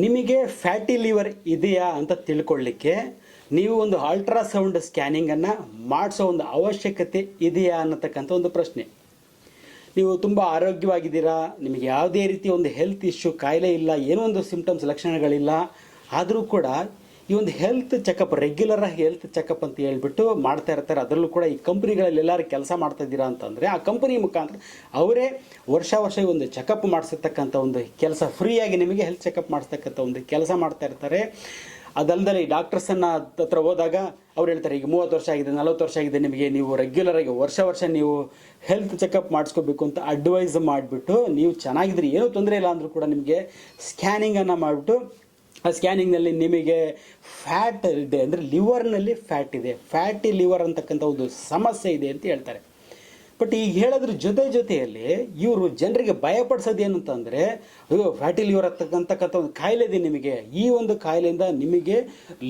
ನಿಮಗೆ fatty liver ಇದೆಯಾ ಅಂತ ತಿಳ್ಕೊಳ್ಳಿಕ್ಕೆ ನೀವು ಒಂದು ಅಲ್ಟ್ರಾಸೌಂಡ್ ಸ್ಕ್ಯಾನಿಂಗನ್ನು ಮಾಡಿಸೋ ಒಂದು ಅವಶ್ಯಕತೆ ಇದೆಯಾ ಅನ್ನತಕ್ಕಂಥ ಒಂದು ಪ್ರಶ್ನೆ. ನೀವು ತುಂಬ ಆರೋಗ್ಯವಾಗಿದ್ದೀರಾ, ನಿಮಗೆ ಯಾವುದೇ ರೀತಿ ಒಂದು ಹೆಲ್ತ್ ಇಶ್ಯೂ ಕಾಯಿಲೆ ಇಲ್ಲ, ಏನೋ ಒಂದು ಸಿಂಪ್ಟಮ್ಸ್ ಲಕ್ಷಣಗಳಿಲ್ಲ, ಆದರೂ ಕೂಡ ಈ ಒಂದು health checkup regular health checkup ಅಂತ ಹೇಳ್ಬಿಟ್ಟು ಮಾಡ್ತಾ ಇರ್ತಾರೆ. ಅದರಲ್ಲೂ ಕೂಡ ಈ ಕಂಪ್ನಿಗಳಲ್ಲಿ ಎಲ್ಲರೂ ಕೆಲಸ ಮಾಡ್ತಾ ಇದ್ದೀರಾ ಅಂತಂದರೆ, ಆ ಕಂಪನಿ ಮುಖಾಂತರ ಅವರೇ ವರ್ಷ ವರ್ಷ ಒಂದು ಚೆಕಪ್ ಮಾಡಿಸಿರ್ತಕ್ಕಂಥ ಒಂದು ಕೆಲಸ ಫ್ರೀಯಾಗಿ ನಿಮಗೆ ಹೆಲ್ತ್ ಚೆಕಪ್ ಮಾಡಿಸ್ತಕ್ಕಂಥ ಒಂದು ಕೆಲಸ ಮಾಡ್ತಾ ಇರ್ತಾರೆ. ಅದಲ್ಲದೆ ಈ ಡಾಕ್ಟರ್ಸನ್ನು ಹತ್ರ ಹೋದಾಗ ಅವ್ರು ಹೇಳ್ತಾರೆ, ಈಗ ಮೂವತ್ತು ವರ್ಷ ಆಗಿದೆ, ನಲವತ್ತು ವರ್ಷ ಆಗಿದೆ, ನಿಮಗೆ ನೀವು ರೆಗ್ಯುಲರ್ ಆಗಿ ವರ್ಷ ವರ್ಷ ನೀವು ಹೆಲ್ತ್ ಚೆಕಪ್ ಮಾಡಿಸ್ಕೋಬೇಕು ಅಂತ ಅಡ್ವೈಸ್ ಮಾಡಿಬಿಟ್ಟು, ನೀವು ಚೆನ್ನಾಗಿದ್ರಿ ಏನೂ ತೊಂದರೆ ಇಲ್ಲ ಅಂದರೂ ಕೂಡ ನಿಮಗೆ ಸ್ಕ್ಯಾನಿಂಗನ್ನು ಮಾಡಿಬಿಟ್ಟು ಆ ಸ್ಕ್ಯಾನಿಂಗ್ನಲ್ಲಿ ನಿಮಗೆ ಫ್ಯಾಟ್ ಇದೆ ಅಂದರೆ ಲಿವರ್ನಲ್ಲಿ ಫ್ಯಾಟ್ ಇದೆ. ಫ್ಯಾಟಿ ಲಿವರ್ ಅಂತಕ್ಕಂಥ ಒಂದು ಸಮಸ್ಯೆ ಇದೆ ಅಂತ ಹೇಳ್ತಾರೆ. ಬಟ್ ಈಗ ಹೇಳೋದ್ರ ಜೊತೆ ಜೊತೆಯಲ್ಲಿ ಇವರು ಜನರಿಗೆ ಭಯಪಡಿಸೋದು ಅಂತಂದರೆ ಅಯ್ಯೋ, ಫ್ಯಾಟಿ ಲಿವರ್ ಅಂತಕ್ಕಂಥಕ್ಕಂಥ ಒಂದು ಕಾಯಿಲೆ ಇದೆ ನಿಮಗೆ, ಈ ಒಂದು ಕಾಯಿಲೆಯಿಂದ ನಿಮಗೆ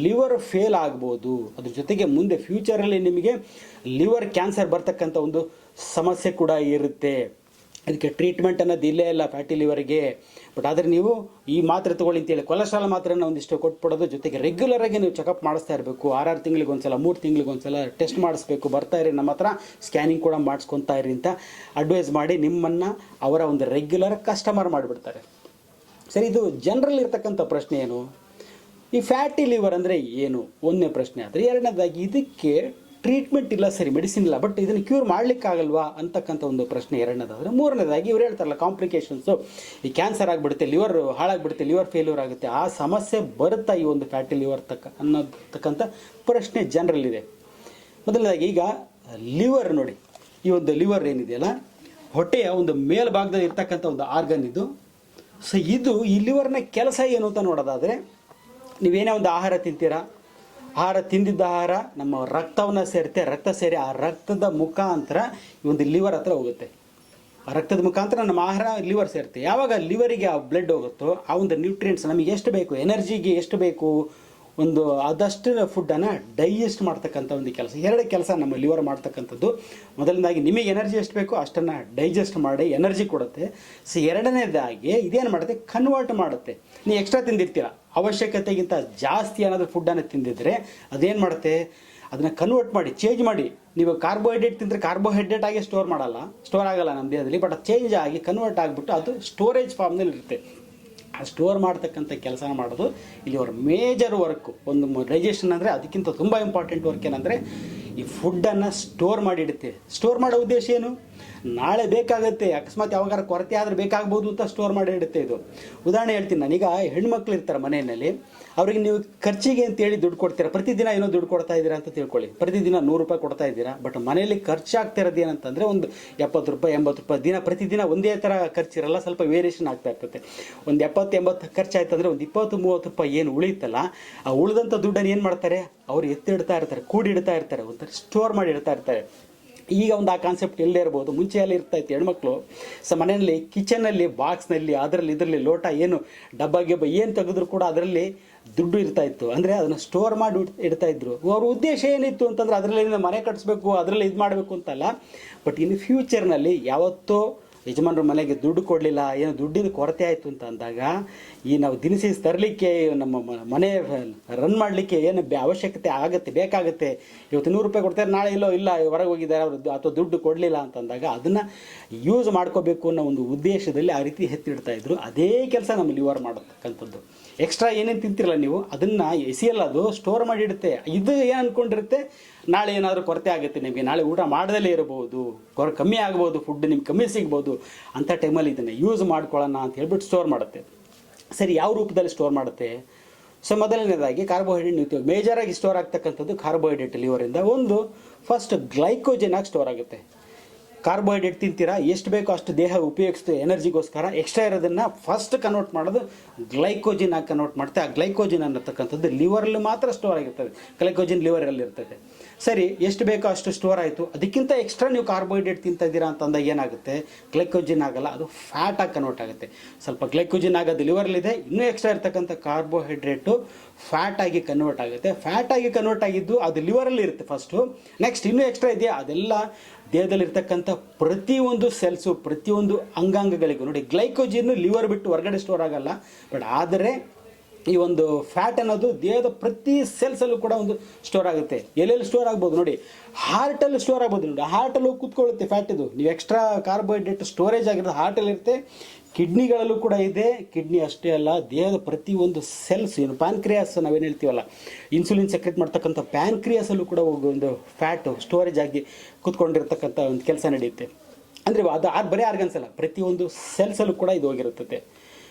ಲಿವರ್ ಫೇಲ್ ಆಗ್ಬೋದು. ಅದ್ರ ಜೊತೆಗೆ ಮುಂದೆ ಫ್ಯೂಚರಲ್ಲಿ ನಿಮಗೆ ಲಿವರ್ ಕ್ಯಾನ್ಸರ್ ಬರ್ತಕ್ಕಂಥ ಒಂದು ಸಮಸ್ಯೆ ಕೂಡ ಇರುತ್ತೆ. ಅದಕ್ಕೆ ಟ್ರೀಟ್ಮೆಂಟ್ ಅನ್ನೋದು ಇಲ್ಲೇ ಇಲ್ಲ ಫ್ಯಾಟಿ ಲಿವರ್ಗೆ ಬಟ್ ಆದರೆ ನೀವು ಈ ಮಾತ್ರೆ ತೊಗೊಳ್ಳಿ ಅಂತೇಳಿ ಕೊಲೆಸ್ಟ್ರಾಲ್ ಮಾತ್ರನ ಒಂದಿಷ್ಟು ಕೊಟ್ಬಿಡೋದು ಜೊತೆಗೆ ರೆಗ್ಯುಲರ್ ಆಗಿ ನೀವು ಚೆಕಪ್ ಮಾಡಿಸ್ತಾ ಇರಬೇಕು. ಆರಾರು ತಿಂಗಳಿಗೆ ಒಂದ್ಸಲ, ಮೂರು ತಿಂಗಳಿಗೆ ಒಂದ್ಸಲ ಟೆಸ್ಟ್ ಮಾಡಿಸ್ಬೇಕು. ಬರ್ತಾ ಇರಿ, ನಮ್ಮ ಹತ್ರ ಸ್ಕ್ಯಾನಿಂಗ್ ಕೂಡ ಮಾಡಿಸ್ಕೊತಾ ಇರಿ ಅಂತ ಅಡ್ವೈಸ್ ಮಾಡಿ ನಿಮ್ಮನ್ನು ಅವರ ಒಂದು ರೆಗ್ಯುಲರ್ ಕಸ್ಟಮರ್ ಮಾಡಿಬಿಡ್ತಾರೆ. ಸರಿ, ಇದು ಜನರಲ್ ಇರ್ತಕ್ಕಂಥ ಪ್ರಶ್ನೆ ಏನು? ಈ ಫ್ಯಾಟಿ ಲಿವರ್ ಅಂದರೆ ಏನು? ಒಂದನೇ ಪ್ರಶ್ನೆ ಆದರೆ ಎರಡನೇದಾಗಿ ಇದಕ್ಕೆ ಟ್ರೀಟ್ಮೆಂಟ್ ಇಲ್ಲ ಸರಿ ಮೆಡಿಸಿನ್ ಇಲ್ಲ ಬಟ್ ಇದನ್ನು ಕ್ಯೂರ್ ಮಾಡಲಿಕ್ಕಾಗಲ್ವಾ ಅಂತಕ್ಕಂಥ ಒಂದು ಪ್ರಶ್ನೆ ಎರಡನೇದಾದರೆ, ಮೂರನೇದಾಗಿ ಇವ್ರು ಹೇಳ್ತಾರಲ್ಲ ಕಾಂಪ್ಲಿಕೇಶನ್ಸು ಈ ಕ್ಯಾನ್ಸರ್ ಆಗಿಬಿಡುತ್ತೆ ಲಿವರ್ ಹಾಳಾಗಿಬಿಡುತ್ತೆ ಲಿವರ್ ಫೇಲ್ಯೂರ್ ಆಗುತ್ತೆ. ಆ ಸಮಸ್ಯೆ ಬರುತ್ತಾ ಈ ಒಂದು ಫ್ಯಾಟಿ ಲಿವರ್ ತಕ್ಕ ಅನ್ನೋತಕ್ಕಂಥ ಪ್ರಶ್ನೆ ಜನರಲ್ಲಿದೆ ಮೊದಲನೇದಾಗಿ ಈಗ ಲಿವರ್ ನೋಡಿ, ಈ ಒಂದು ಲಿವರ್ ಏನಿದೆಯಲ್ಲ, ಹೊಟ್ಟೆಯ ಒಂದು ಮೇಲ್ಭಾಗದಲ್ಲಿ ಇರ್ತಕ್ಕಂಥ ಒಂದು ಆರ್ಗನ್ ಇದು. ಸೊ ಇದು ಈ ಲಿವರ್ನ ಕೆಲಸ ಏನು ಅಂತ ನೋಡೋದಾದರೆ, ನೀವೇನೇ ಒಂದು ಆಹಾರ ತಿಂತೀರಾ? ಆಹಾರ ತಿಂದಿದ್ದ ಆಹಾರ, ನಮ್ಮ ರಕ್ತವನ್ನು ಸೇರುತ್ತೆ ರಕ್ತ ಸೇರಿ ಆ ರಕ್ತದ ಮುಖಾಂತರ ಈ ಒಂದು ಲಿವರ್ ಹತ್ರ ಹೋಗುತ್ತೆ. ಆ ರಕ್ತದ ಮುಖಾಂತರ ನಮ್ಮ ಆಹಾರ ಲಿವರ್ ಸೇರುತ್ತೆ ಯಾವಾಗ ಲಿವರಿಗೆ ಆ ಬ್ಲಡ್ ಹೋಗುತ್ತೋ, ಆ ಒಂದು ನ್ಯೂಟ್ರಿಯೆಂಟ್ಸ್ ನಮಗೆ ಎಷ್ಟು ಬೇಕು? ಎನರ್ಜಿಗೆ ಎಷ್ಟು ಬೇಕು? ಒಂದು ಆದಷ್ಟು ಫುಡ್ಡನ್ನು ಡೈಜೆಸ್ಟ್ ಮಾಡ್ತಕ್ಕಂಥ ಒಂದು ಕೆಲಸ. ಎರಡು ಕೆಲಸ ನಮ್ಮ ಲಿವರ್ ಮಾಡ್ತಕ್ಕಂಥದ್ದು. ಮೊದಲನೇದಾಗಿ ನಿಮಗೆ ಎನರ್ಜಿ ಎಷ್ಟು ಬೇಕೋ ಅಷ್ಟನ್ನು ಡೈಜೆಸ್ಟ್ ಮಾಡಿ ಎನರ್ಜಿ ಕೊಡುತ್ತೆ. ಸೊ, ಎರಡನೇದಾಗಿ ಇದೇನು ಮಾಡುತ್ತೆ? ಕನ್ವರ್ಟ್ ಮಾಡುತ್ತೆ. ನೀವು ಎಕ್ಸ್ಟ್ರಾ ತಿಂದಿರ್ತೀರ. ಅವಶ್ಯಕತೆಗಿಂತ ಜಾಸ್ತಿ ಏನಾದರೂ ಫುಡ್ಡನ್ನು ತಿಂದಿದ್ರೆ ಅದೇನು ಮಾಡುತ್ತೆ? ಅದನ್ನು ಕನ್ವರ್ಟ್ ಮಾಡಿ, ಚೇಂಜ್ ಮಾಡಿ. ನೀವು ಕಾರ್ಬೋಹೈಡ್ರೇಟ್ ತಿಂದರೆ ಕಾರ್ಬೋಹೈಡ್ರೇಟ್ ಆಗಿ ಸ್ಟೋರ್ ಮಾಡಲ್ಲ. ಸ್ಟೋರ್ ಆಗಲ್ಲ ನಮ್ಮ ದೇಹದಲ್ಲಿ, ಬಟ್ ಚೇಂಜ್ ಆಗಿ ಕನ್ವರ್ಟ್ ಆಗಿಬಿಟ್ಟು ಅದು ಸ್ಟೋರೇಜ್ ಫಾರ್ಮ್ನಲ್ಲಿ ಇರುತ್ತೆ. ಸ್ಟೋರ್ ಮಾಡ್ತಕ್ಕಂಥ ಕೆಲಸ ಮಾಡೋದು ಇಲ್ಲಿ ಅವ್ರ ಮೇಜರ್ ವರ್ಕು ಒಂದು ಡೈಜೆಷನ್ ಅಂದರೆ ಅದಕ್ಕಿಂತ ತುಂಬ ಇಂಪಾರ್ಟೆಂಟ್ ವರ್ಕ್ ಏನಂದರೆ ಈ ಫುಡ್ಡನ್ನು ಸ್ಟೋರ್ ಮಾಡಿ ಇಡುತ್ತೆ ಸ್ಟೋರ್ ಮಾಡೋ ಉದ್ದೇಶ ಏನು? ನಾಳೆ ಬೇಕಾಗುತ್ತೆ, ಅಕಸ್ಮಾತ್ ಯಾವಾಗಾರ ಕೊರತೆ ಆದರೆ ಬೇಕಾಗ್ಬೋದು ಅಂತ ಸ್ಟೋರ್ ಮಾಡಿ ಇಡುತ್ತೆ ಇದು. ಉದಾಹರಣೆ ಹೇಳ್ತೀನಿ ನಾನೀಗ ಹೆಣ್ಮಕ್ಳು ಇರ್ತಾರೆ ಮನೆಯಲ್ಲಿ, ಅವ್ರಿಗೆ ನೀವು ಖರ್ಚಿಗೆ ಅಂತೇಳಿ ದುಡ್ಡು ಕೊಡ್ತೀರಾ? ಪ್ರತಿದಿನ ಏನೋ ದುಡ್ಡು ಕೊಡ್ತಾ ಇದ್ದೀರಾ ಅಂತ ತಿಳ್ಕೊಳ್ಳಿ. ಪ್ರತಿದಿನ ನೂರು ರೂಪಾಯಿ ಕೊಡ್ತಾ ಇದ್ದೀರಾ? ಬಟ್ ಮನೆಯಲ್ಲಿ ಖರ್ಚಾಗ್ತಾ ಇರೋದು ಏನಂತಂದರೆ ಒಂದು ಎಪ್ಪತ್ತು ರೂಪಾಯಿ, ಎಂಬತ್ತು ರೂಪಾಯಿ ದಿನ, ಪ್ರತಿದಿನ ಒಂದೇ ಥರ ಖರ್ಚಿರಲ್ಲ, ಸ್ವಲ್ಪ ವೇರಿಯೇಷನ್ ಆಗ್ತಾ ಇರ್ತದೆ. ಒಂದು ಎಪ್ಪತ್ತು, ಎಂಬತ್ತು ಖರ್ಚಾಯ್ತು ಅಂದರೆ ಒಂದು ಇಪ್ಪತ್ತು, ಮೂವತ್ತು ರೂಪಾಯಿ ಏನು ಉಳಿತಲ್ಲ ಆ ಉಳಿದಂಥ ದುಡ್ಡನ್ನು ಏನು ಮಾಡ್ತಾರೆ? ಅವ್ರು ಎತ್ತಿಡ್ತಾ ಇರ್ತಾರೆ ಕೂಡಿಡ್ತಾ ಇರ್ತಾರೆ. ಒಂಥರ ಸ್ಟೋರ್ ಮಾಡಿ ಇಡ್ತಾ ಇರ್ತಾರೆ. ಈಗ ಒಂದು ಆ ಕಾನ್ಸೆಪ್ಟ್ ಎಲ್ಲೇ ಇರ್ಬೋದು. ಮುಂಚೆ ಎಲ್ಲ ಇರ್ತಾ ಇತ್ತು ಹೆಣ್ಮಕ್ಳು. ಸೊ ಮನೆಯಲ್ಲಿ ಕಿಚನಲ್ಲಿ ಬಾಕ್ಸ್ನಲ್ಲಿ ಅದರಲ್ಲಿ, ಇದರಲ್ಲಿ ಲೋಟ ಏನು, ಡಬ್ಬ, ಗಿಬ್ಬ ಏನು ತೆಗೆದ್ರು ಕೂಡ ಅದರಲ್ಲಿ ದುಡ್ಡು ಇರ್ತಾ ಇತ್ತು. ಅಂದರೆ ಅದನ್ನು ಸ್ಟೋರ್ ಮಾಡಿ ಇಡ್- ಇಡ್ತಾ ಇದ್ರು. ಅವ್ರ ಉದ್ದೇಶ ಏನಿತ್ತು ಅಂತಂದ್ರೆ ಅದರಲ್ಲಿ ಮನೆ ಕಟ್ಟಿಸ್ಬೇಕು ಅದರಲ್ಲಿ ಇದು ಮಾಡಬೇಕು ಅಂತಲ್ಲ. ಬಟ್ ಇನ್ನು ಫ್ಯೂಚರ್ನಲ್ಲಿ ಯಾವತ್ತೋ ಯಜಮಾನ್ರ ಮನೆಗೆ ದುಡ್ಡು ಕೊಡಲಿಲ್ಲ, ಏನೋ ದುಡ್ಡಿನ ಕೊರತೆ ಆಯಿತು ಅಂತ ಅಂದಾಗ, ಈ ನಾವು ದಿನಸಿ ತರಲಿಕ್ಕೆ, ನಮ್ಮ ಮನೆ ರನ್ ಮಾಡಲಿಕ್ಕೆ ಏನು ಅವಶ್ಯಕತೆ ಆಗುತ್ತೆ, ಬೇಕಾಗುತ್ತೆ. ಇವತ್ತು ನೂರು ರೂಪಾಯಿ ಕೊಡ್ತಾರೆ, ನಾಳೆ ಇಲ್ಲೋ ಇಲ್ಲ, ಹೊರಗೆ ಹೋಗಿದ್ದಾರೆ, ಅವರು ಅಥವಾ ದುಡ್ಡು ಕೊಡಲಿಲ್ಲ ಅಂತಂದಾಗ ಅದನ್ನು ಯೂಸ್ ಮಾಡ್ಕೋಬೇಕು ಅನ್ನೋ ಒಂದು ಉದ್ದೇಶದಲ್ಲಿ ಆ ರೀತಿ ಎತ್ತಿಡ್ತಾ ಇದ್ರು. ಅದೇ ಕೆಲಸ ನಮ್ಮ ಲಿವರ್ ಮಾಡತಕ್ಕಂಥದ್ದು. ಎಕ್ಸ್ಟ್ರಾ ಏನೇನು ತಿಂತಿರಲ್ಲ ನೀವು, ಅದನ್ನು ಎಸಿಯಲ್ಲ ಅದು ಸ್ಟೋರ್ ಮಾಡಿ ಇಡುತ್ತೆ ಇದು ಏನು ಅಂದ್ಕೊಂಡಿರುತ್ತೆ ನಾಳೆ ಏನಾದರೂ ಕೊರತೆ ಆಗುತ್ತೆ ನಿಮಗೆ, ನಾಳೆ ಊಟ ಮಾಡದಲ್ಲೇ ಇರಬಹುದು, ಕೊರ ಕಮ್ಮಿ ಆಗ್ಬೋದು ಫುಡ್ ನಿಮ್ಗೆ ಕಮ್ಮಿ ಸಿಗ್ಬೋದು ಅಂಥ ಟೈಮಲ್ಲಿ ಇದನ್ನು ಯೂಸ್ ಮಾಡ್ಕೊಳ್ಳೋಣ ಅಂತ ಹೇಳ್ಬಿಟ್ಟು ಸ್ಟೋರ್ ಮಾಡುತ್ತೆ. ಸರಿ, ಯಾವ ರೂಪದಲ್ಲಿ ಸ್ಟೋರ್ ಮಾಡುತ್ತೆ? ಸೊ, ಮೊದಲನೇದಾಗಿ ಕಾರ್ಬೋಹೈಡ್ರೇಟ್ ನೀವು ಮೇಜರಾಗಿ ಸ್ಟೋರ್ ಆಗ್ತಕ್ಕಂಥದ್ದು ಕಾರ್ಬೋಹೈಡ್ರೇಟ್ ಲಿವರಿಂದ ಒಂದು ಫಸ್ಟ್ ಗ್ಲೈಕೋಜನ್ ಆಗಿ ಸ್ಟೋರ್ ಆಗುತ್ತೆ. ಕಾರ್ಬೋಹೈಡ್ರೇಟ್ ತಿಂತೀರಾ? ಎಷ್ಟು ಬೇಕೋ ಅಷ್ಟು ದೇಹ ಉಪಯೋಗಿಸ್ತು ಎನರ್ಜಿಗೋಸ್ಕರ. ಎಕ್ಸ್ಟ್ರಾ ಇರೋದನ್ನು ಫಸ್ಟ್ ಕನ್ವರ್ಟ್ ಮಾಡೋದು ಗ್ಲೈಕೋಜಿನ್ ಆಗಿ ಕನ್ವರ್ಟ್ ಮಾಡುತ್ತೆ ಆ ಗ್ಲೈಕೋಜಿನ್ ಅನ್ನತಕ್ಕಂಥದ್ದು ಲಿವರಲ್ಲಿ ಮಾತ್ರ ಸ್ಟೋರ್ ಆಗಿರ್ತದೆ. ಗ್ಲೈಕೋಜಿನ್ ಲಿವರಲ್ಲಿ ಇರ್ತದೆ ಸರಿ, ಎಷ್ಟು ಬೇಕೋ ಅಷ್ಟು ಸ್ಟೋರ್ ಆಯಿತು. ಅದಕ್ಕಿಂತ ಎಕ್ಸ್ಟ್ರಾ ನೀವು ಕಾರ್ಬೋಹೈಡ್ರೇಟ್ ತಿಂತಾ ಇದ್ದೀರಾ ಅಂತಂದಾಗ ಏನಾಗುತ್ತೆ? ಗ್ಲೈಕೋಜಿನ್ ಆಗಲ್ಲ, ಅದು ಫ್ಯಾಟ್ ಆಗಿ ಕನ್ವರ್ಟ್ ಆಗುತ್ತೆ. ಸ್ವಲ್ಪ ಗ್ಲೈಕೋಜಿನ್ ಆಗೋದು ಲಿವರಲ್ಲಿದೆ ಇನ್ನೂ ಎಕ್ಸ್ಟ್ರಾ ಇರ್ತಕ್ಕಂಥ ಕಾರ್ಬೋಹೈಡ್ರೇಟು ಆಗಿ ಕನ್ವರ್ಟ್ ಆಗುತ್ತೆ. ಫ್ಯಾಟ್ ಆಗಿ ಕನ್ವರ್ಟ್ ಆಗಿದ್ದು ಅದು ಲಿವರಲ್ಲಿ ಇರುತ್ತೆ ಫಸ್ಟು ನೆಕ್ಸ್ಟ್ ಇನ್ನೂ ಎಕ್ಸ್ಟ್ರಾ ಇದೆಯಾ? ಅದೆಲ್ಲ ದೇಹದಲ್ಲಿರ್ತಕ್ಕಂಥ ಪ್ರತಿಯೊಂದು ಸೆಲ್ಸು ಪ್ರತಿಯೊಂದು ಅಂಗಾಂಗಗಳಿಗೂ ನೋಡಿ ಗ್ಲೈಕೋಜಿನ್ ಲಿವರ್ ಬಿಟ್ಟು ಹೊರಗಡೆ ಸ್ಟೋರ್ ಆಗಲ್ಲ. ಬಟ್ ಆದರೆ ಈ ಒಂದು ಫ್ಯಾಟ್ ಅನ್ನೋದು ದೇಹದ ಪ್ರತಿ ಸೆಲ್ಸಲ್ಲೂ ಕೂಡ ಒಂದು ಸ್ಟೋರ್ ಆಗುತ್ತೆ. ಎಲ್ಲೆಲ್ಲಿ ಸ್ಟೋರ್ ಆಗ್ಬೋದು ನೋಡಿ ಹಾರ್ಟಲ್ಲಿ ಸ್ಟೋರ್ ಆಗ್ಬೋದು ನೋಡಿ. ಹಾರ್ಟಲ್ಲಿ ಕೂತ್ಕೊಳ್ಳುತ್ತೆ ಫ್ಯಾಟ್ ಇದು. ನೀವು ಎಕ್ಸ್ಟ್ರಾ ಕಾರ್ಬೋಹೈಡ್ರೇಟ್ ಸ್ಟೋರೇಜ್ ಆಗಿರೋದು ಹಾರ್ಟಲ್ಲಿ ಇರುತ್ತೆ. ಕಿಡ್ನಿಗಳಲ್ಲೂ ಕೂಡ ಇದೆ. ಕಿಡ್ನಿ ಅಷ್ಟೇ ಅಲ್ಲ, ದೇಹದ ಪ್ರತಿ ಒಂದು ಸೆಲ್ಸ್ ಏನು ಪ್ಯಾನ್ಕ್ರಿಯಾಸ್ ನಾವೇನು ಹೇಳ್ತೀವಲ್ಲ ಇನ್ಸುಲಿನ್ ಸೆಕ್ರೆಟ್ ಮಾಡ್ತಕ್ಕಂಥ ಪ್ಯಾನ್ಕ್ರಿಯಾಸಲ್ಲೂ ಕೂಡ ಒಂದು ಫ್ಯಾಟು ಸ್ಟೋರೇಜ್ ಆಗಿ ಕೂತ್ಕೊಂಡಿರ್ತಕ್ಕಂಥ ಒಂದು ಕೆಲಸ ನಡೆಯುತ್ತೆ. ಅಂದರೆ ಅದು ಆ ಬರೀ ಆರ್ಗನ್ಸ್ ಅಲ್ಲ ಪ್ರತಿಯೊಂದು ಸೆಲ್ಸಲ್ಲೂ ಕೂಡ ಇದು ಹೋಗಿರುತ್ತದೆ.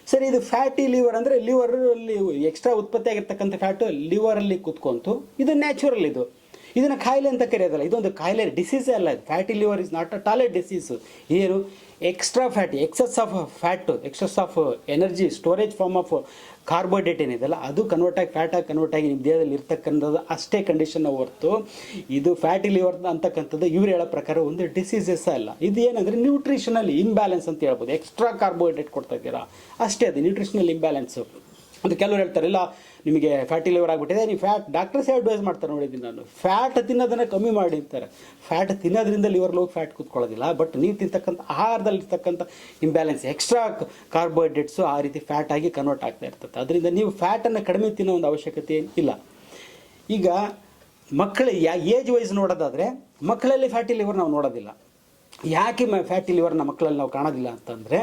ಸರಿ, ಇದು ಫ್ಯಾಟಿ ಲಿವರ್ ಅಂದರೆ ಲಿವರಲ್ಲಿ ಎಕ್ಸ್ಟ್ರಾ ಉತ್ಪತ್ತಿ ಆಗಿರ್ತಕ್ಕಂಥ ಫ್ಯಾಟು ಲಿವರಲ್ಲಿ ಕೂತ್ಕೊಂತು. ಇದು ನ್ಯಾಚುರಲ್ ಇದು. ಇದನ್ನು ಕಾಯಿಲೆ ಅಂತ ಕರೆಯೋದಲ್ಲ, ಇದೊಂದು ಕಾಯಿಲೆ ಡಿಸೀಸೇ ಅಲ್ಲ fatty liver is not a total disease ಏನು? Extra fatty excess of fat excess of energy storage form of carbohydrate ಏನಿದೆಲ್ಲ ಅದು ಕನ್ವರ್ಟ್ ಆಗಿ ಫ್ಯಾಟಾಗಿ ಕನ್ವರ್ಟ್ ಆಗಿ ನಿಮ್ಮ ದೇಹದಲ್ಲಿ ಇರ್ತಕ್ಕಂಥದ್ದು ಅಷ್ಟೇ ಕಂಡೀಷನ್ ಹೊರತು ಇದು ಫ್ಯಾಟಿ ಲಿವರ್ ಅಂತಕ್ಕಂಥದ್ದು ಇವ್ರು ಹೇಳೋ ಪ್ರಕಾರ ಒಂದು ಡಿಸೀಸಸ್ ಅಲ್ಲ. ಇದು ಏನಂದರೆ ನ್ಯೂಟ್ರಿಷನಲ್ ಇಂಬ್ಯಾಲೆನ್ಸ್ ಅಂತ ಹೇಳ್ಬೋದು. ಎಕ್ಸ್ಟ್ರಾ ಕಾರ್ಬೋಹೈಡ್ರೇಟ್ ಕೊಡ್ತಾ ಇದ್ದೀರಾ? ಅಷ್ಟೇ ಅದು ನ್ಯೂಟ್ರಿಷನಲ್ ಇಂಬ್ಯಾಲೆನ್ಸು ಅದು ಕೆಲವರು ಹೇಳ್ತಾರೆ, ಇಲ್ಲ, ನಿಮಗೆ ಫ್ಯಾಟಿ ಲಿವರ್ ಆಗಿಬಿಟ್ಟಿದೆ, ನೀವು ಫ್ಯಾಟ್ ಡಾಕ್ಟರ್ಸೇ ಅಡ್ವೈಸ್ ಮಾಡ್ತಾರೆ ನೋಡಿದ್ದೀನಿ ನಾನು. ಫ್ಯಾಟ್ ತಿನ್ನೋದನ್ನು ಕಮ್ಮಿ ಮಾಡಿ ಅಂತಾರೆ. ಫ್ಯಾಟ್ ತಿನ್ನೋದ್ರಿಂದ ಲಿವರ್ ಲೋ ಫ್ಯಾಟ್ ಕೂತ್ಕೊಳ್ಳೋದಿಲ್ಲ ಬಟ್ ನೀವು ತಿಂತಕ್ಕಂಥ ಆಹಾರದಲ್ಲಿ ಇರ್ತಕ್ಕಂಥ ಇಂಬ್ಯಾಲೆನ್ಸ್ ಎಕ್ಸ್ಟ್ರಾ ಕಾರ್ಬೋಹೈಡ್ರೇಟ್ಸು ಆ ರೀತಿ ಫ್ಯಾಟ್ ಆಗಿ ಕನ್ವರ್ಟ್ ಆಗ್ತಾ ಇರ್ತದೆ. ಅದರಿಂದ ನೀವು ಫ್ಯಾಟನ್ನು ಕಡಿಮೆ ತಿನ್ನೋ ಒಂದು ಅವಶ್ಯಕತೆ ಇಲ್ಲ. ಈಗ ಮಕ್ಕಳು, ಯಾ ಏಜ್ ವೈಸ್ ನೋಡೋದಾದರೆ, ಮಕ್ಕಳಲ್ಲಿ ಫ್ಯಾಟಿ ಲಿವರ್ ನಾವು ನೋಡೋದಿಲ್ಲ. ಯಾಕೆ ಫ್ಯಾಟಿ ಲಿವರ್ನ ಮಕ್ಕಳಲ್ಲಿ ನಾವು ಕಾಣೋದಿಲ್ಲ ಅಂತಂದರೆ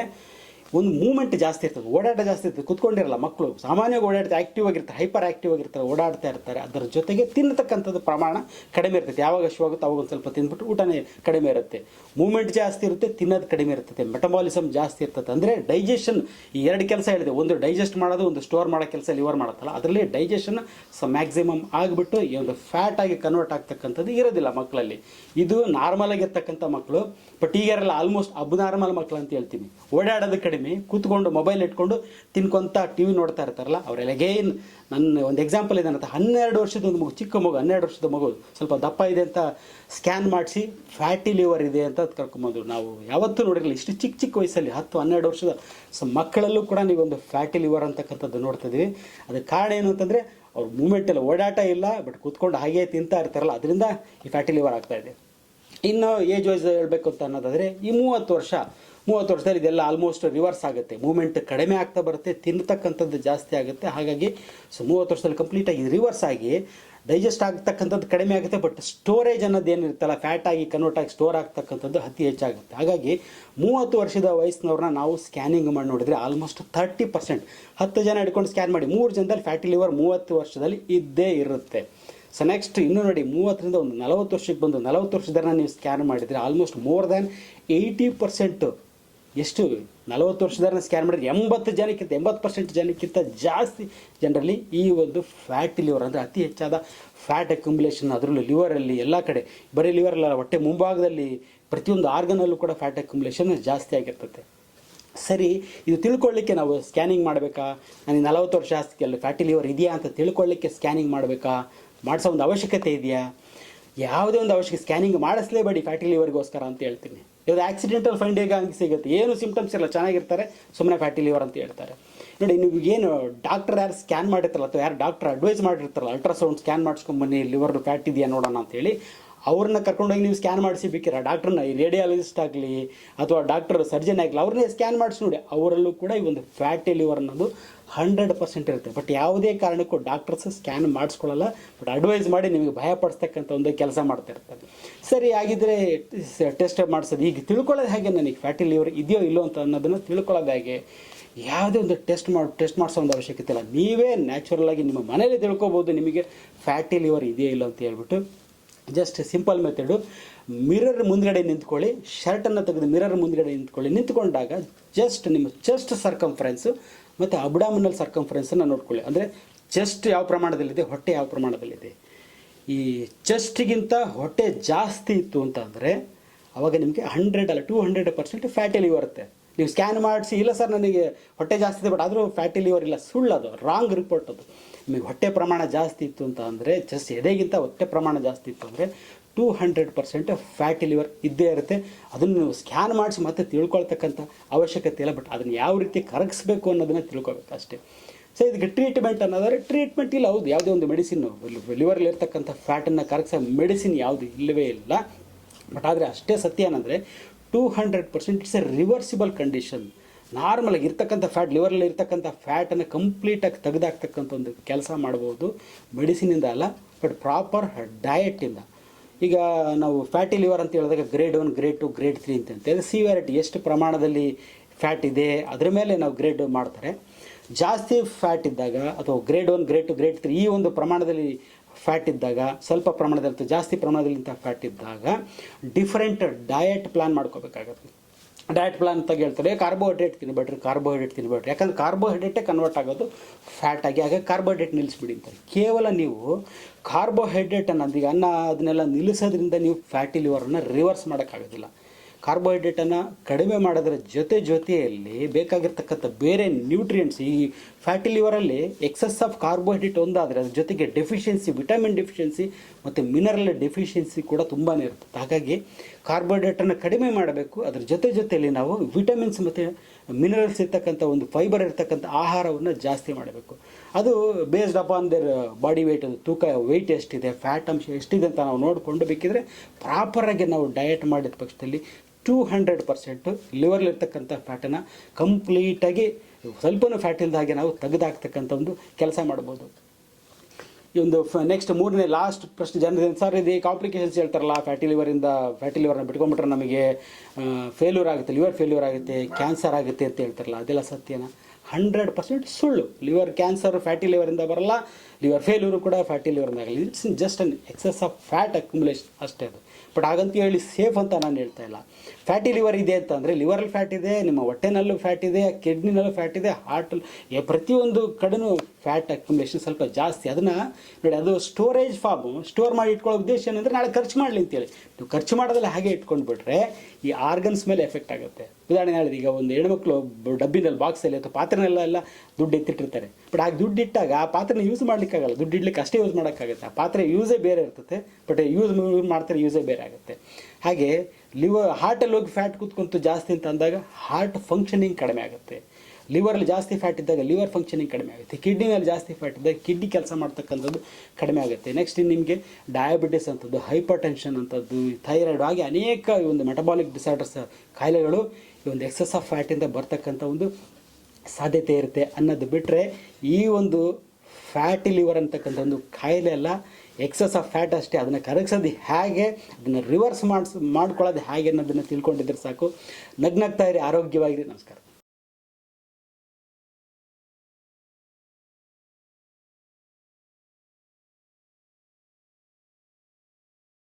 ಒಂದು ಮೂಮೆಂಟ್ ಜಾಸ್ತಿ ಇರ್ತದೆ, ಓಡಾಟ ಜಾಸ್ತಿ ಇರ್ತದೆ. ಕುತ್ಕೊಂಡಿರಲ್ಲ ಮಕ್ಕಳು ಸಾಮಾನ್ಯವಾಗಿ ಓಡಾಡ್ತಾರೆ ಆ್ಯಕ್ಟಿವ್ ಆಗಿರ್ತಾರೆ ಹೈಪರ್ ಆ್ಯಕ್ಟಿವ್ ಆಗಿರ್ತಾರೆ, ಓಡಾಡ್ತಾ ಇರ್ತಾರೆ, ಅದರ ಜೊತೆಗೆ ತಿನ್ನತಕ್ಕಂಥದ್ದು ಪ್ರಮಾಣ ಕಡಿಮೆ ಇರ್ತೈತೆ. ಯಾವಾಗ ಹಶ್ವಾಗುತ್ತೋ ಅವಾಗ ಒಂದು ಸ್ವಲ್ಪ ತಿಂದ್ಬಿಟ್ಟು ಊಟನೇ ಕಡಿಮೆ ಇರುತ್ತೆ. ಮೂಮೆಂಟ್ ಜಾಸ್ತಿ ಇರುತ್ತೆ, ತಿನ್ನೋದು ಕಡಿಮೆ ಇರ್ತದೆ ಮೆಟಬಾಲಿಸಮ್ ಜಾಸ್ತಿ ಇರ್ತದೆ ಅಂದರೆ ಡೈಜೆಷನ್ ಈ ಎರಡು ಕೆಲಸ ಹೇಳಿದೆ. ಒಂದು ಡೈಜೆಸ್ಟ್ ಮಾಡೋದು, ಒಂದು ಸ್ಟೋರ್ ಮಾಡೋ ಕೆಲಸ ಲಿವರ್ ಮಾಡುತ್ತಲ್ಲ, ಅದರಲ್ಲಿ ಡೈಜೆಷನ್ ಸ ಮ್ಯಾಕ್ಸಿಮಮ್ ಆಗಿಬಿಟ್ಟು ಈ ಒಂದು ಫ್ಯಾಟ್ ಆಗಿ ಕನ್ವರ್ಟ್ ಆಗ್ತಕ್ಕಂಥದ್ದು ಇರೋದಿಲ್ಲ ಮಕ್ಕಳಲ್ಲಿ ಇದು ನಾರ್ಮಲ್ ಆಗಿರ್ತಕ್ಕಂಥ ಮಕ್ಕಳು ಬಟ್ ಈಗಾರೆಲ್ಲ ಆಲ್ಮೋಸ್ಟ್ ಅಬ್ ನಾರ್ಮಲ್ ಮಕ್ಕಳು ಅಂತ ಹೇಳ್ತೀನಿ. ಓಡಾಡೋದು ಕಡಿಮೆ. ಕೂತ್ಕೊಂಡು ಮೊಬೈಲ್ ಇಟ್ಕೊಂಡು ತಿನ್ಕೊಂತ ಟಿ ವಿ ನೋಡ್ತಾ ಇರ್ತಾರಲ್ಲ, ಅವರೆಲ್ಲ ಅಗೇನ್ ನನ್ನ ಒಂದು ಎಕ್ಸಾಂಪಲ್ ಇದೆ ಅಂತ ಹನ್ನೆರಡು ವರ್ಷದ ಒಂದು ಮಗು, ಚಿಕ್ಕ ಮಗು, ಹನ್ನೆರಡು ವರ್ಷದ ಮಗು, ಸ್ವಲ್ಪ ದಪ್ಪ ಇದೆ ಅಂತ ಸ್ಕ್ಯಾನ್ ಮಾಡಿಸಿ ಫ್ಯಾಟಿ ಲಿವರ್ ಇದೆ ಅಂತ ಕರ್ಕೊಂಬಂದ್ರು. ನಾವು ಯಾವತ್ತೂ ನೋಡಿರಲಿಲ್ಲ. ಇಷ್ಟು ಚಿಕ್ಕ ಚಿಕ್ಕ ವಯಸ್ಸಲ್ಲಿ, ಹತ್ತು, ಹನ್ನೆರಡು ವರ್ಷದ ಸೊ ಮಕ್ಕಳಲ್ಲೂ ಕೂಡ ನೀವೊಂದು ಫ್ಯಾಟಿ ಲಿವರ್ ಅಂತಕ್ಕಂಥದ್ದು ನೋಡ್ತಾ ಇದೀವಿ ಅದಕ್ಕೆ ಕಾರಣ ಏನು ಅಂತಂದರೆ, ಅವ್ರ ಮೂಮೆಂಟ್ ಎಲ್ಲ ಓಡಾಟ ಇಲ್ಲ ಬಟ್ ಕೂತ್ಕೊಂಡು ಹಾಗೆ ತಿಂತಾ ಇರ್ತಾರಲ್ಲ, ಅದರಿಂದ ಈ ಫ್ಯಾಟಿ ಲಿವರ್ ಆಗ್ತಾ ಇದೆ. ಇನ್ನು ಏಜ್ ವೈಸ್ ಹೇಳಬೇಕು ಅಂತ ಅನ್ನೋದಾದರೆ, ಈ ಮೂವತ್ತು ವರ್ಷ ಮೂವತ್ತು ವರ್ಷದಲ್ಲಿ ಇದೆಲ್ಲ ಆಲ್ಮೋಸ್ಟ್ ರಿವರ್ಸ್ ಆಗುತ್ತೆ. ಮೂಮೆಂಟ್ ಕಡಿಮೆ ಆಗ್ತಾ ಬರುತ್ತೆ, ತಿನ್ನತಕ್ಕಂಥದ್ದು ಜಾಸ್ತಿ ಆಗುತ್ತೆ. ಹಾಗಾಗಿ, ಸೊ ಮೂವತ್ತು ವರ್ಷದಲ್ಲಿ ಕಂಪ್ಲೀಟಾಗಿ ರಿವರ್ಸ್ ಆಗಿ ಡೈಜೆಸ್ಟ್ ಆಗ್ತಕ್ಕಂಥದ್ದು ಕಡಿಮೆ ಆಗುತ್ತೆ ಬಟ್ ಸ್ಟೋರೇಜ್ ಅನ್ನೋದು ಏನಿರುತ್ತಲ್ಲ ಫ್ಯಾಟ್ ಆಗಿ ಕನ್ವರ್ಟ್ ಆಗಿ ಸ್ಟೋರ್ ಆಗ್ತಕ್ಕಂಥದ್ದು ಅತಿ ಹೆಚ್ಚಾಗುತ್ತೆ. ಹಾಗಾಗಿ, ಮೂವತ್ತು ವರ್ಷದ ವಯಸ್ಸಿನವ್ರನ್ನ ನಾವು ಸ್ಕ್ಯಾನಿಂಗ್ ಮಾಡಿ ನೋಡಿದರೆ ಆಲ್ಮೋಸ್ಟ್ ತರ್ಟಿ ಪರ್ಸೆಂಟ್ ಹತ್ತು ಜನ ಹಿಡ್ಕೊಂಡು ಸ್ಕ್ಯಾನ್ ಮಾಡಿ, ಮೂರು ಜನದಲ್ಲಿ ಫ್ಯಾಟಿ ಲಿವರ್ ಮೂವತ್ತು ವರ್ಷದಲ್ಲಿ ಇದ್ದೇ ಇರುತ್ತೆ. ಸೊ ನೆಕ್ಸ್ಟ್ ಇನ್ನೂ ನೋಡಿ, ಮೂವತ್ತರಿಂದ ಒಂದು ನಲವತ್ತು ವರ್ಷಕ್ಕೆ ಬಂದು ನಲವತ್ತು ವರ್ಷದನ್ನ ನೀವು ಸ್ಕ್ಯಾನ್ ಮಾಡಿದರೆ almost more than eighty percent ಎಷ್ಟು ನಲವತ್ತು ವರ್ಷದವ್ರನ್ನ ಸ್ಕ್ಯಾನ್ ಮಾಡಿದ್ರೆ ಎಂಬತ್ತು ಜನಕ್ಕಿಂತ, ಎಂಬತ್ತು ಪರ್ಸೆಂಟ್ ಜನಕ್ಕಿಂತ ಜಾಸ್ತಿ ಜನರಲ್ಲಿ ಈ ಒಂದು ಫ್ಯಾಟಿ ಲಿವರ್ ಅಂದರೆ ಅತಿ ಹೆಚ್ಚಾದ ಫ್ಯಾಟ್ ಅಕ್ಯುಮುಲೇಷನ್ ಅದರಲ್ಲೂ ಲಿವರಲ್ಲಿ ಎಲ್ಲ ಕಡೆ, ಬರೀ ಲಿವರ್ ಅಲ್ಲ, ಹೊಟ್ಟೆ ಮುಂಭಾಗದಲ್ಲಿ ಪ್ರತಿಯೊಂದು ಆರ್ಗನಲ್ಲೂ ಕೂಡ ಫ್ಯಾಟ್ ಅಕ್ಯುಮುಲೇಷನ್ ಜಾಸ್ತಿ ಆಗಿರ್ತದೆ ಸರಿ, ಇದು ತಿಳ್ಕೊಳ್ಳಿಕ್ಕೆ ನಾವು ಸ್ಕ್ಯಾನಿಂಗ್ ಮಾಡಬೇಕಾ? ನನಗೆ ನಲವತ್ತು ವರ್ಷ ಆಸ್ತಿಯಲ್ಲಿ ಫ್ಯಾಟಿ ಲಿವರ್ ಇದೆಯಾ ಅಂತ ತಿಳ್ಕೊಳ್ಳಿಕ್ಕೆ ಸ್ಕ್ಯಾನಿಂಗ್ ಮಾಡಬೇಕಾ? ಮಾಡಿಸೋ ಒಂದು ಅವಶ್ಯಕತೆ ಇದೆಯಾ? ಯಾವುದೇ ಒಂದು ಅವಶ್ಯಕ ಸ್ಕ್ಯಾನಿಂಗ್ ಮಾಡಿಸ್ಲೇಬೇಡಿ ಫ್ಯಾಟಿ ಲಿವರ್ಗೋಸ್ಕರ ಅಂತ ಹೇಳ್ತೀನಿ. ಇವಾಗ ಆಕ್ಸಿಡೆಂಟಲ್ ಫೈಂಡ್ ಹೇಗೆ ಹಂಗೆ ಸಿಗುತ್ತೆ? ಏನು ಸಿಂಪ್ಟಮ್ಸ್ ಇಲ್ಲ, ಚೆನ್ನಾಗಿರ್ತಾರೆ ಸುಮ್ಮನೆ ಫ್ಯಾಟಿ ಲಿವರ್ ಅಂತ ಹೇಳ್ತಾರೆ. ನೋಡಿ ನೀವು ಏನು ಡಾಕ್ಟರ್ ಯಾರು ಸ್ಕ್ಯಾನ್ ಮಾಡಿರ್ತಾರಲ್ಲ, ಅಥವಾ ಯಾರು ಡಾಕ್ಟರ್ ಅಡ್ವೈಸ್ ಮಾಡಿರ್ತಾರಲ್ಲ ಅಲ್ಟ್ರಾಸೌಂಡ್ ಸ್ಕ್ಯಾನ್ ಮಾಡಿಸ್ಕೊಂಬನ್ನಿ ಲಿವರ್ ಫ್ಯಾಟ್ ಇದೆಯಾ ನೋಡೋಣ ಅಂತೇಳಿ ಅವ್ರನ್ನ ಕರ್ಕೊಂಡೋಗಿ ನೀವು ಸ್ಕ್ಯಾನ್ ಮಾಡಿಸಿ ಬೇಕಿರ ಡಾಕ್ಟ್ರನ್ನ ಈ ರೇಡಿಯಾಲಜಿಸ್ಟ್ ಆಗಲಿ, ಅಥವಾ ಡಾಕ್ಟರ್ ಸರ್ಜನ್ ಆಗಲಿ, ಅವ್ರನ್ನೇ ಸ್ಕ್ಯಾನ್ ಮಾಡಿಸಿ ನೋಡಿ, ಅವರಲ್ಲೂ ಕೂಡ ಈ ಒಂದು ಫ್ಯಾಟಿ ಲಿವರ್ ಅನ್ನೋದು ಹಂಡ್ರೆಡ್ ಪರ್ಸೆಂಟ್ ಇರುತ್ತೆ. ಬಟ್ ಯಾವುದೇ ಕಾರಣಕ್ಕೂ ಡಾಕ್ಟರ್ಸ್ ಸ್ಕ್ಯಾನ್ ಮಾಡಿಸ್ಕೊಳ್ಳಲ್ಲ ಬಟ್ ಅಡ್ವೈಸ್ ಮಾಡಿ ನಿಮಗೆ ಭಯಪಡಿಸ್ತಕ್ಕಂಥ ಒಂದು ಕೆಲಸ ಮಾಡ್ತಾ ಇರ್ತಾರೆ. ಸರಿ ಆಗಿದ್ದರೆ ಟೆಸ್ಟ್ ಮಾಡಿಸೋದು. ಈಗ ತಿಳ್ಕೊಳ್ಳೋದು ಹೇಗೆ ನನಗೆ? ಫ್ಯಾಟಿ ಲಿವರ್ ಇದೆಯೋ ಇಲ್ಲೋ ಅಂತ ಅನ್ನೋದನ್ನು ತಿಳ್ಕೊಳ್ಳೋದು ಹೇಗೆ? ಯಾವುದೇ ಒಂದು ಟೆಸ್ಟ್ ಮಾಡಿ ಟೆಸ್ಟ್ ಮಾಡಿಸೋ ಒಂದು ಅವಶ್ಯಕತೆ ಇಲ್ಲ. ನೀವೇ ನ್ಯಾಚುರಲ್ ಆಗಿ ನಿಮ್ಮ ಮನೇಲಿ ತಿಳ್ಕೊಬೋದು ನಿಮಗೆ ಫ್ಯಾಟಿ ಲಿವರ್ ಇದೆಯೋ ಇಲ್ಲೋ ಅಂತ ಹೇಳ್ಬಿಟ್ಟು ಜಸ್ಟ್ ಸಿಂಪಲ್ ಮೆಥಡು ಮಿರರ್ ಮುಂದ್ಗಡೆ ನಿಂತ್ಕೊಳ್ಳಿ ಶರ್ಟನ್ನು ತೆಗೆದು ಮಿರರ್ ಮುಂದ್ಗಡೆ ನಿಂತ್ಕೊಳ್ಳಿ. ನಿಂತ್ಕೊಂಡಾಗ ಜಸ್ಟ್ ನಿಮ್ಮ ಚೆಸ್ಟ್ ಸರ್ಕಂಫರೆನ್ಸು ಮತ್ತು ಅಬ್ಡಾಮಿನಲ್ ಸರ್ಕಂಫರೆನ್ಸನ್ನು ನೋಡ್ಕೊಳ್ಳಿ. ಅಂದರೆ ಚೆಸ್ಟ್ ಯಾವ ಪ್ರಮಾಣದಲ್ಲಿದೆ, ಹೊಟ್ಟೆ ಯಾವ ಪ್ರಮಾಣದಲ್ಲಿದೆ. ಈ ಚೆಸ್ಟಿಗಿಂತ ಹೊಟ್ಟೆ ಜಾಸ್ತಿ ಇತ್ತು ಅಂತ ಅಂದರೆ ಅವಾಗ ನಿಮಗೆ ಹಂಡ್ರೆಡ್ ಅಲ್ಲ two hundred percent fatty liver ಇರುತ್ತೆ. ನೀವು ಸ್ಕ್ಯಾನ್ ಮಾಡಿಸಿ, ಇಲ್ಲ ಸರ್ ನನಗೆ ಹೊಟ್ಟೆ ಜಾಸ್ತಿ ಇದೆ ಬಟ್ ಆದರೂ ಫ್ಯಾಟಿ ಲಿವರ್ ಇಲ್ಲ ಸುಳ್ಳದು ರಾಂಗ್ ರಿಪೋರ್ಟ್ ಅದು. ನಿಮಗೆ ಹೊಟ್ಟೆ ಪ್ರಮಾಣ ಜಾಸ್ತಿ ಇತ್ತು ಅಂತ ಅಂದರೆ ಚೆಸ್ ಎದೆಗಿಂತ ಹೊಟ್ಟೆ ಪ್ರಮಾಣ ಜಾಸ್ತಿ ಇತ್ತು ಅಂದರೆ two hundred percent fatty liver ಇದ್ದೇ ಇರುತ್ತೆ. ಅದನ್ನು ಸ್ಕ್ಯಾನ್ ಮಾಡಿಸಿ ಮತ್ತೆ ತಿಳ್ಕೊಳ್ತಕ್ಕಂಥ ಅವಶ್ಯಕತೆ ಇಲ್ಲ. ಬಟ್ ಅದನ್ನು ಯಾವ ರೀತಿ ಕರಗಿಸ್ಬೇಕು ಅನ್ನೋದನ್ನು ತಿಳ್ಕೊಬೇಕು ಅಷ್ಟೇ. ಸೊ ಇದಕ್ಕೆ ಟ್ರೀಟ್ಮೆಂಟ್ ಅನ್ನೋದಾದ್ರೆ ಟ್ರೀಟ್ಮೆಂಟ್ ಇಲ್ಲ. ಹೌದು, ಯಾವುದೇ ಒಂದು ಮೆಡಿಸಿನ್ ಲಿವರಲ್ಲಿ ಇರ್ತಕ್ಕಂಥ ಫ್ಯಾಟನ್ನು ಕರಗಿಸೋ ಮೆಡಿಸಿನ್ ಯಾವುದು ಇಲ್ಲವೇ ಇಲ್ಲ. ಬಟ್ ಆದರೆ ಅಷ್ಟೇ ಸತ್ಯ ಏನಂದರೆ two hundred percent it's a reversible condition ನಾರ್ಮಲಾಗಿ ಇರ್ತಕ್ಕಂಥ ಫ್ಯಾಟ್ ಲಿವರಲ್ಲಿ ಇರ್ತಕ್ಕಂಥ ಫ್ಯಾಟನ್ನು ಕಂಪ್ಲೀಟಾಗಿ ತೆಗೆದಾಕ್ತಕ್ಕಂಥ ಒಂದು ಕೆಲಸ ಮಾಡ್ಬೋದು. ಮೆಡಿಸಿನಿಂದ ಅಲ್ಲ ಬಟ್ ಪ್ರಾಪರ್ ಡಯಟಿಂದ ಈಗ ನಾವು ಫ್ಯಾಟಿ ಲಿವರ್ ಅಂತ ಹೇಳಿದಾಗ grade one grade two grade three ಅಂತ ಅಂತೇಳಿ ಸಿವಿಯಾರಿಟಿ ಎಷ್ಟು ಪ್ರಮಾಣದಲ್ಲಿ ಫ್ಯಾಟ್ ಇದೆ, ಅದರ ಮೇಲೆ ನಾವು ಗ್ರೇಡ್ ಮಾಡ್ತಾರೆ. ಜಾಸ್ತಿ ಫ್ಯಾಟ್ ಇದ್ದಾಗ ಅಥವಾ grade one grade two grade three ಈ ಒಂದು ಪ್ರಮಾಣದಲ್ಲಿ ಫ್ಯಾಟ್ ಇದ್ದಾಗ, ಸ್ವಲ್ಪ ಪ್ರಮಾಣದಲ್ಲಿ ಜಾಸ್ತಿ ಪ್ರಮಾಣದಲ್ಲಿ ಇಂಥ ಫ್ಯಾಟ್ ಇದ್ದಾಗ ಡಿಫ್ರೆಂಟ್ ಡಯಟ್ ಪ್ಲಾನ್ ಮಾಡ್ಕೋಬೇಕಾಗತ್ತೆ. ಡಯಟ್ ಪ್ಲಾನ್ ಅಂತ ಹೇಳ್ತಾರೆ ಕಾರ್ಬೋಹೈಡ್ರೇಟ್ ತಿನ್ಬೇಡ್ರಿ ಕಾರ್ಬೋಹೈಡ್ರೇಟ್ ತಿನ್ಬೇಡ್ರಿ. ಯಾಕಂದ್ರೆ ಕಾರ್ಬೋಹೈಡ್ರೇಟೇ ಕನ್ವರ್ಟ್ ಆಗೋದು ಫ್ಯಾಟ್ ಆಗಿ, ಹಾಗೆ ಕಾರ್ಬೋಹೈಡ್ರೇಟ್ ನಿಲ್ಲಿಸ್ಬಿಡಿ ಅಂತಾರೆ ಕೇವಲ ನೀವು ಕಾರ್ಬೋಹೈಡ್ರೇಟ್ ಅನ್ನೋದು ಈಗ ಅನ್ನ ಅದನ್ನೆಲ್ಲ ನಿಲ್ಲಿಸೋದ್ರಿಂದ ನೀವು ಫ್ಯಾಟಿ ಲಿವರನ್ನು ರಿವರ್ಸ್ ಮಾಡೋಕ್ಕಾಗೋದಿಲ್ಲ. ಕಾರ್ಬೋಹೈಡ್ರೇಟನ್ನು ಕಡಿಮೆ ಮಾಡೋದ್ರ ಜೊತೆ ಜೊತೆಯಲ್ಲಿ ಬೇಕಾಗಿರ್ತಕ್ಕಂಥ ಬೇರೆ ನ್ಯೂಟ್ರಿಯೆಂಟ್ಸ್ ಈ ಫ್ಯಾಟಿ ಲಿವರಲ್ಲಿ ಎಕ್ಸಸ್ ಆಫ್ ಕಾರ್ಬೋಹೈಡ್ರೇಟ್ ಒಂದಾದರೆ ಅದ್ರ ಜೊತೆಗೆ ಡೆಫಿಷಿಯನ್ಸಿ ವಿಟಮಿನ್ ಡೆಫಿಷಿಯನ್ಸಿ ಮತ್ತು ಮಿನರಲ್ ಡೆಫಿಷಿಯನ್ಸಿ ಕೂಡ ತುಂಬಾ ಇರ್ತದೆ ಹಾಗಾಗಿ ಕಾರ್ಬೋಹೈಡ್ರೇಟನ್ನು ಕಡಿಮೆ ಮಾಡಬೇಕು. ಅದ್ರ ಜೊತೆ ಜೊತೆಯಲ್ಲಿ ನಾವು ವಿಟಮಿನ್ಸ್ ಮತ್ತು ಮಿನರಲ್ಸ್ ಇರ್ತಕ್ಕಂಥ ಒಂದು ಫೈಬರ್ ಇರ್ತಕ್ಕಂಥ ಆಹಾರವನ್ನು ಜಾಸ್ತಿ ಮಾಡಬೇಕು. ಅದು based upon their body weight ಅದು ತೂಕ ವೆಯ್ಟ್ ಎಷ್ಟಿದೆ ಫ್ಯಾಟ್ ಅಂಶ ಎಷ್ಟಿದೆ ಅಂತ ನಾವು ನೋಡಿಕೊಂಡು ಬೇಕಿದ್ರೆ ಪ್ರಾಪರಾಗಿ ನಾವು ಡಯಟ್ ಮಾಡಿದ ಪಕ್ಷದಲ್ಲಿ ಟೂ ಹಂಡ್ರೆಡ್ ಪರ್ಸೆಂಟು ಲಿವರ್ಲಿರ್ತಕ್ಕಂಥ ಫ್ಯಾಟನ್ನು ಕಂಪ್ಲೀಟಾಗಿ ಸ್ವಲ್ಪನೂ ಫ್ಯಾಟ್ ಇಲ್ಲದ ಹಾಗೆ ನಾವು ತೆಗೆದಾಕ್ತಕ್ಕಂಥ ಒಂದು ಕೆಲಸ ಮಾಡ್ಬೋದು. ಈ ಒಂದು ನೆಕ್ಸ್ಟ್ ಮೂರನೇ ಲಾಸ್ಟ್ ಪ್ರಶ್ನೆ ಜನ ಸರ್ ಇದು ಕಾಂಪ್ಲಿಕೇಶನ್ಸ್ ಹೇಳ್ತಾರಲ್ಲ ಫ್ಯಾಟಿ ಲಿವರಿಂದ ಫ್ಯಾಟಿ ಲಿವರ್ನ ಬಿಟ್ಕೊಂಡ್ಬಿಟ್ರೆ ನಮಗೆ ಫೇಲ್ಯೂರ್ ಆಗುತ್ತೆ ಲಿವರ್ ಫೇಲ್ಯೂರ್ ಆಗುತ್ತೆ ಕ್ಯಾನ್ಸರ್ ಆಗುತ್ತೆ ಅಂತ ಹೇಳ್ತಾರಲ್ಲ, ಅದೆಲ್ಲ ಸತ್ಯನ? ಹಂಡ್ರೆಡ್ ಪರ್ಸೆಂಟ್ ಸುಳ್ಳು. ಲಿವರ್ ಕ್ಯಾನ್ಸರ್ ಫ್ಯಾಟಿ ಲಿವರಿಂದ ಬರಲ್ಲ ಲಿವರ್ ಫೇಲ್ಯೂರು ಕೂಡ ಫ್ಯಾಟಿ ಲಿವರಿಂದ ಆಗಲ್ಲ. It's just an excess of fat accumulation ಅಷ್ಟೇ ಅದು. ಬಟ್ ಹಾಗಂತ ಹೇಳಿ ಸೇಫ್ ಅಂತ ನಾನು ಹೇಳ್ತಾ ಇಲ್ಲ. ಫ್ಯಾಟಿ ಲಿವರ್ ಇದೆ ಅಂತಂದರೆ ಲಿವರಲ್ಲಿ ಫ್ಯಾಟ್ ಇದೆ, ನಿಮ್ಮ ಹೊಟ್ಟೆನಲ್ಲೂ ಫ್ಯಾಟ್ ಇದೆ ಕಿಡ್ನಿನಲ್ಲೂ ಫ್ಯಾಟ್ ಇದೆ ಹಾರ್ಟಲ್ಲಿ ಪ್ರತಿಯೊಂದು ಕಡೆನೂ ಫ್ಯಾಟ್ ಅಕ್ಯುಮುಲೇಷನ್ ಸ್ವಲ್ಪ ಜಾಸ್ತಿ. ಅದನ್ನು ನೋಡಿ, ಅದು ಸ್ಟೋರೇಜ್ ಫಾರ್ಮು ಸ್ಟೋರ್ ಮಾಡಿ ಇಟ್ಕೊಳ್ಳೋ ಉದ್ದೇಶ ಏನಂದರೆ ನಾಳೆ ಖರ್ಚು ಮಾಡಲಿ ಅಂತೇಳಿ. ನೀವು ಖರ್ಚು ಮಾಡೋದಲ್ಲ ಹಾಗೆ ಇಟ್ಕೊಂಡ್ಬಿಟ್ರೆ ಈ ಆರ್ಗನ್ಸ್ ಮೇಲೆ ಎಫೆಕ್ಟ್ ಆಗುತ್ತೆ. ಉದಾಹರಣೆ ಹೇಳಿದ ಈಗ ಒಂದು ಹೆಣ್ಮಕ್ಳು ಡಬ್ಬಿನಲ್ಲಿ ಬಾಕ್ಸಲ್ಲಿ ಅಥವಾ ಪಾತ್ರೆನೆಲ್ಲ ಎಲ್ಲ ದುಡ್ಡು ಎತ್ತಿಟ್ಟಿರ್ತಾರೆ. ಬಟ್ ಆಗ ದುಡ್ಡು ಇಟ್ಟಾಗ ಆ ಪಾತ್ರೆನ ಯೂಸ್ ಮಾಡಲಿಕ್ಕಾಗಲ್ಲ. ದುಡ್ಡು ಇಡ್ಲಿಕ್ಕೆ ಅಷ್ಟೇ ಯೂಸ್ ಮಾಡೋಕ್ಕಾಗುತ್ತೆ. ಆ ಪಾತ್ರೆ ಯೂಸೇ ಬೇರೆ ಇರ್ತದೆ ಬಟ್ ಯೂಸ್ ಮಾಡ್ತಾರೆ ಯೂಸೇ ಬೇರೆ ಆಗುತ್ತೆ. ಹಾಗೆ ಲಿವರ್ ಹಾರ್ಟಲ್ಲಿ ಹೋಗಿ ಫ್ಯಾಟ್ ಕೂತ್ಕೊಂತು ಜಾಸ್ತಿ ಅಂತ ಅಂದಾಗ ಹಾರ್ಟ್ ಫಂಕ್ಷನಿಂಗ್ ಕಡಿಮೆ ಆಗುತ್ತೆ. ಲಿವರಲ್ಲಿ ಜಾಸ್ತಿ ಫ್ಯಾಟ್ ಇದ್ದಾಗ ಲಿವರ್ ಫಂಕ್ಷನಿಂಗ್ ಕಡಿಮೆ ಆಗುತ್ತೆ. ಕಿಡ್ನಿನಲ್ಲಿ ಜಾಸ್ತಿ ಫ್ಯಾಟ್ ಇದ್ದಾಗ ಕಿಡ್ನಿ ಕೆಲಸ ಮಾಡ್ತಕ್ಕಂಥದ್ದು ಕಡಿಮೆ ಆಗುತ್ತೆ. ನೆಕ್ಸ್ಟ್ ನಿಮಗೆ ಡಯಾಬಿಟಿಸ್ ಅಂಥದ್ದು ಹೈಪರ್ ಟೆನ್ಷನ್ ಅಂಥದ್ದು ಥೈರಾಯ್ಡ್ ಹಾಗೆ ಅನೇಕ ಒಂದು ಮೆಟಬಾಲಿಕ್ ಡಿಸಾರ್ಡರ್ಸ್ ಕಾಯಿಲೆಗಳು ಈ ಒಂದು ಎಕ್ಸಸ್ ಆಫ್ ಫ್ಯಾಟಿಂದ ಬರ್ತಕ್ಕಂಥ ಒಂದು ಸಾಧ್ಯತೆ ಇರುತ್ತೆ ಅನ್ನೋದು ಬಿಟ್ಟರೆ ಈ ಒಂದು ಫ್ಯಾಟಿ ಲಿವರ್ ಅಂತಕ್ಕಂಥ ಒಂದು ಕಾಯಿಲೆ ಅಲ್ಲ ಎಕ್ಸಸ್ ಆಫ್ ಫ್ಯಾಟ್ ಅಷ್ಟೇ, ಅದನ್ನು ಕರಗಿಸೋದು ಹೇಗೆ, ಅದನ್ನು ರಿವರ್ಸ್ ಮಾಡಿಸ್, ಮಾಡ್ಕೊಳ್ಳೋದು ಹೇಗೆ ಅನ್ನೋದನ್ನು ತಿಳ್ಕೊಂಡಿದ್ರೆ ಸಾಕು. ನಗ್ನಾಗ್ತಾ ಇರಿ, ಆರೋಗ್ಯವಾಗಿರಿ. ನಮಸ್ಕಾರ.